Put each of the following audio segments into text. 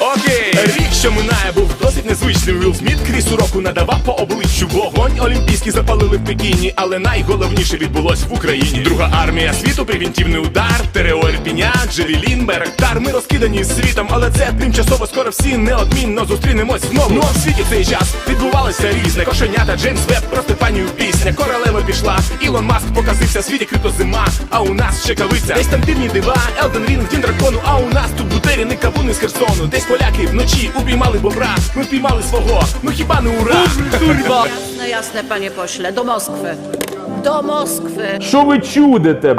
Окей, рік, що минає, був незвичним. Вілл Сміт крізь уроку надавав по обличчю вогонь. Олімпійський запалили в Пекіні, але найголовніше відбулось в Україні. Друга армія світу, превентивний удар, Терео Ірпіня, Джевелін, Беректар. Ми розкидані світом, але це тимчасово скоро всі неодмінно зустрінемось знову. Ну а в світі цей час відбувалося різне. Кошенята, Джеймс Веб, про Стефанію пісня. Королева пішла, Ілон Маск показився, світі крипτозима. А у нас чекавиця. Десь там дивні дива, Елден Рінг, у бутері, кавуни з Херсону. Десь поляки вночі упіймали бобра. Ми впіймали свого. Ну хіба не ура? Jasne, jasne, panie pośle, do Moskwy. Do Moskwy. Що ви чудите? б***?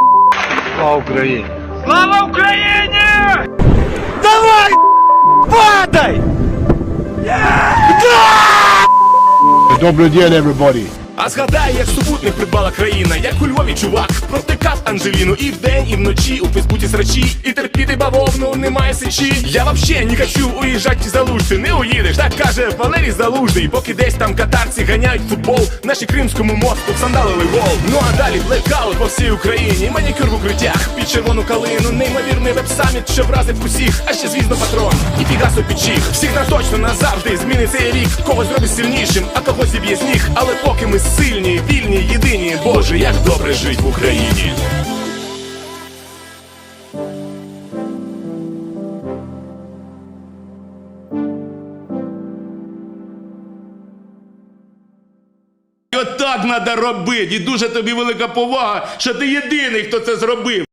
Слава Україні! Слава Україні! Давай! ВАТАЙ! Добрий день, everybody! А згадай, як супутник придбала країна, як у Львові чувак. Протикав Анжеліну і вдень, і вночі. У Фейсбуці срачі, і терпіти бавовну немає сечі. Я вообще не хочу уїжджать за Луж, ти не уїдеш, так каже Валерій Залужний, поки десь там катарці ганяють футбол, наші кримському мосту всандалили гол. Ну а далі блекаут по всій Україні, манікюр червону калину, неймовірний веб-саміт, що вразив усіх, а ще звісно патрон, і Пігасо підчіх. Всіх нас точно назавжди змінить цей рік, когось зробить сильнішим, а когось зіб'є з ніг. Але поки ми сильні, вільні, єдині, Боже, як добре жить в Україні. Отак треба робити. І дуже тобі велика повага, що ти єдиний, хто це зробив.